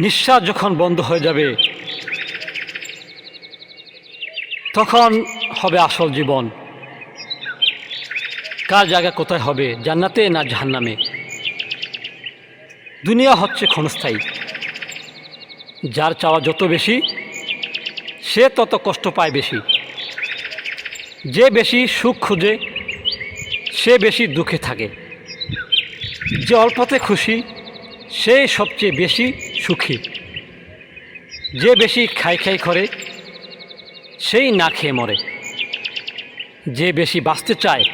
নিঃশ্বাস যখন বন্ধ হয়ে যাবে, তখন হবে আসল জীবন। কার জায়গা কোথায় হবে, জান্নাতে না জাহান্নামে? দুনিয়া হচ্ছে ক্ষণস্থায়ী। যার চাওয়া যত বেশি, সে তত কষ্ট পায় বেশি। যে বেশি সুখ খুঁজে, সে বেশি দুঃখে থাকে। যে অল্পতে খুশি সে সবচেয়ে বেশি সুখী। যে বেশি খাই খাই করে, সেই না খেয়ে মরে। যে বেশি বাঁচতে চায়,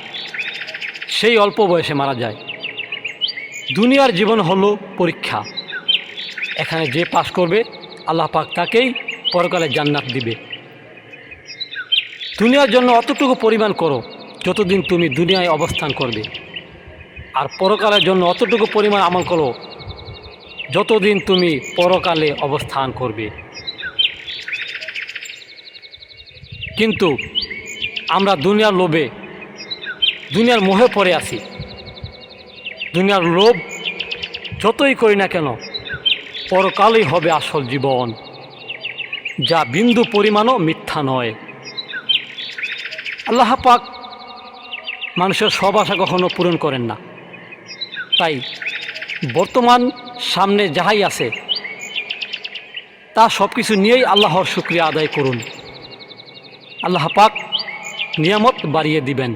সেই অল্প বয়সে মারা যায়। দুনিয়ার জীবন হলো পরীক্ষা। এখানে যে পাশ করবে, আল্লাহ পাক তাকেই পরকালে জান্নাত দিবে। দুনিয়ার জন্য অতটুকু পরিমাণ করো, যতদিন তুমি দুনিয়ায় অবস্থান করবে। আর পরকালের জন্য অতটুকু পরিমাণ আমল করো যতদিন তুমি পরকালে অবস্থান করবে। কিন্তু আমরা দুনিয়ার লোভে, দুনিয়ার মোহে পড়ে আছি। দুনিয়ার লোভ যতই করি না কেন, পরকালেই হবে আসল জীবন, যা বিন্দু পরিমাণও মিথ্যা নয়। আল্লাহ পাক মানুষের সব আশা কখনো পূরণ করেন না। তাই বর্তমান সামনে যাহাই আছে, তা সব কিছু নিয়েই আল্লাহর শুক্রিয়া আদায় করুন। আল্লাহ পাক নিয়ামত বাড়িয়ে দিবেন।